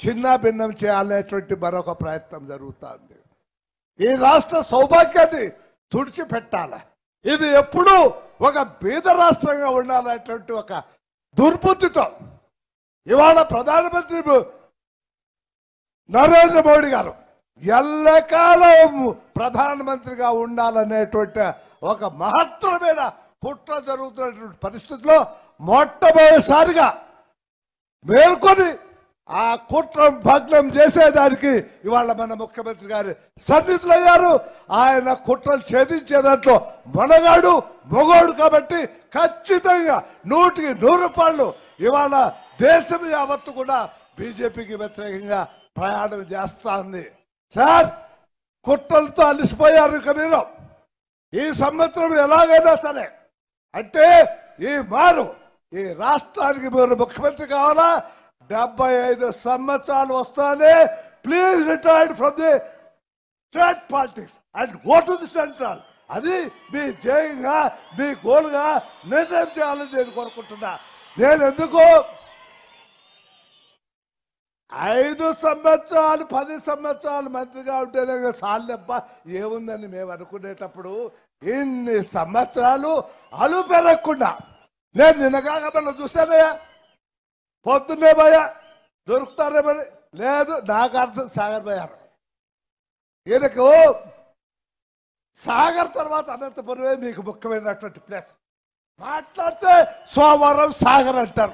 చిన్న భిన్నం చేయాలనేటువంటి మరొక ప్రయత్నం జరుగుతుంది. ఈ రాష్ట్ర సౌభాగ్యాన్ని తుడిచిపెట్టాల. ఇది ఎప్పుడూ ఒక బీద రాష్ట్రంగా ఉండాలనేటువంటి ఒక దుర్బుద్ధితో ఇవాళ ప్రధానమంత్రి నరేంద్ర మోడీ గారు ఎల్లకాలం ప్రధానమంత్రిగా ఉండాలనేటువంటి ఒక మహత్తరమైన కుట్ర జరుగుతున్నటువంటి పరిస్థితిలో మొట్టమొదటిసారిగా మేల్కొని ఆ కుట్ర భగ్నం చేసేదానికి ఇవాళ మన ముఖ్యమంత్రి గారు సన్నిధులయ్యారు ఆయన కుట్రలు ఛేదించే దాంట్లో మొనగాడు మొగోడు కాబట్టి ఖచ్చితంగా నూటికి నూరు రూపాయలు ఇవాళ దేశం యావత్తు కూడా బీజేపీకి వ్యతిరేకంగా ప్రయాణం చేస్తా ఉంది సార్ కుట్రలతో అలిసిపోయారు ఇక ఈ సంవత్సరం ఎలాగైనా సరే అంటే ఈ మారు ఈ రాష్ట్రానికి మీరు ముఖ్యమంత్రి కావాలా? డెబ్బై ఐదు సంవత్సరాలు వస్తానే please retired from the state politics and go to the central అది మీ జయంగా మీ గోల్గా నిర్ణయం చేయాలని నేను కోరుకుంటున్నా. నేను ఎందుకు ఐదు సంవత్సరాలు పది సంవత్సరాలు మంత్రిగా ఉంటేనే సాల్లెబ్బ ఏముందని మేము అనుకునేటప్పుడు ఇన్ని సంవత్సరాలు అలు పెరగకుండా నేను నిన్నగాక మనం చూసానయ్యా పొద్దున్నే భయ్యా దొరుకుతారే మరి లేదు నాకు అర్థం సాగర్ పోయారు. ఈయనకు సాగర్ తర్వాత అనంతపురమే మీకు ముఖ్యమైనటువంటి ప్లేస్. మాట్లాడితే సోమవారం సాగర్ అంటారు.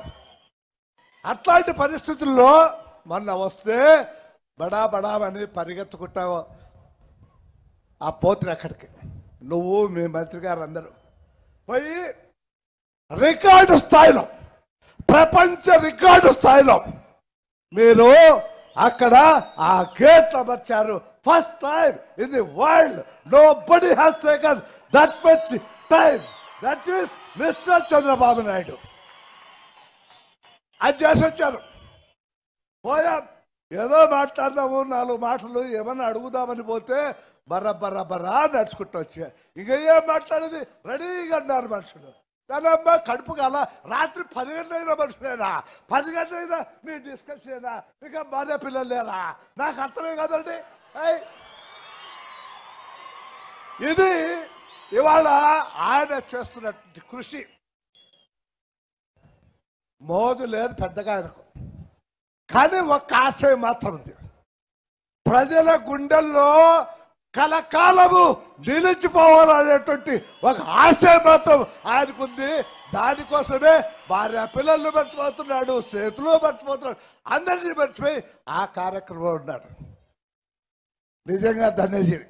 అట్లాంటి పరిస్థితుల్లో మొన్న వస్తే బడా బడా అని పరిగెత్తుకుంటావు ఆ పోతురు అక్కడికి. నువ్వు మీ మంత్రి గారు అందరూ. పోయి రికార్డు స్థాయిలో ప్రపంచ రికార్డు స్థాయిలో మీరు అక్కడ ఆ గేట్ అమర్చారు first time in the world nobody has taken that much time that is mister Chandrababu Naidu అది చేసి వచ్చారు పోయాం. ఏదో మాట్లాడదాము నాలుగు మాటలు ఏమన్నా అడుగుదామని పోతే బర్ర బర్ర బర్రా నడుచుకుంటూ వచ్చా ఇక ఏం మాట్లాడేది? రెడీగా అన్నారు మనుషులు. దానమ్మ కడుపు కాల రాత్రి పది గంటలైన మనుషులేనా? పది గంటలైనా మీ డిస్కషన్ ఇక బాధ పిల్లలు లేరా? నాకు అర్థమే కదండి. ఇది ఇవాళ ఆయన చేస్తున్నటువంటి కృషి. మోదు లేదు పెద్దగా ఆయనకు. కానీ ఒక్క ఆశయం మాత్రం ఉంది. ప్రజల గుండెల్లో కలకాలము నిలిచిపోవాలనేటువంటి ఒక ఆశయం మాత్రం ఆయనకుంది. దానికోసమే భార్య పిల్లల్ని మర్చిపోతున్నాడు చేతులు మర్చిపోతున్నాడు అందరినీ మర్చిపోయి ఆ కార్యక్రమంలో ఉన్నాడు. నిజంగా ధన్యజీవి.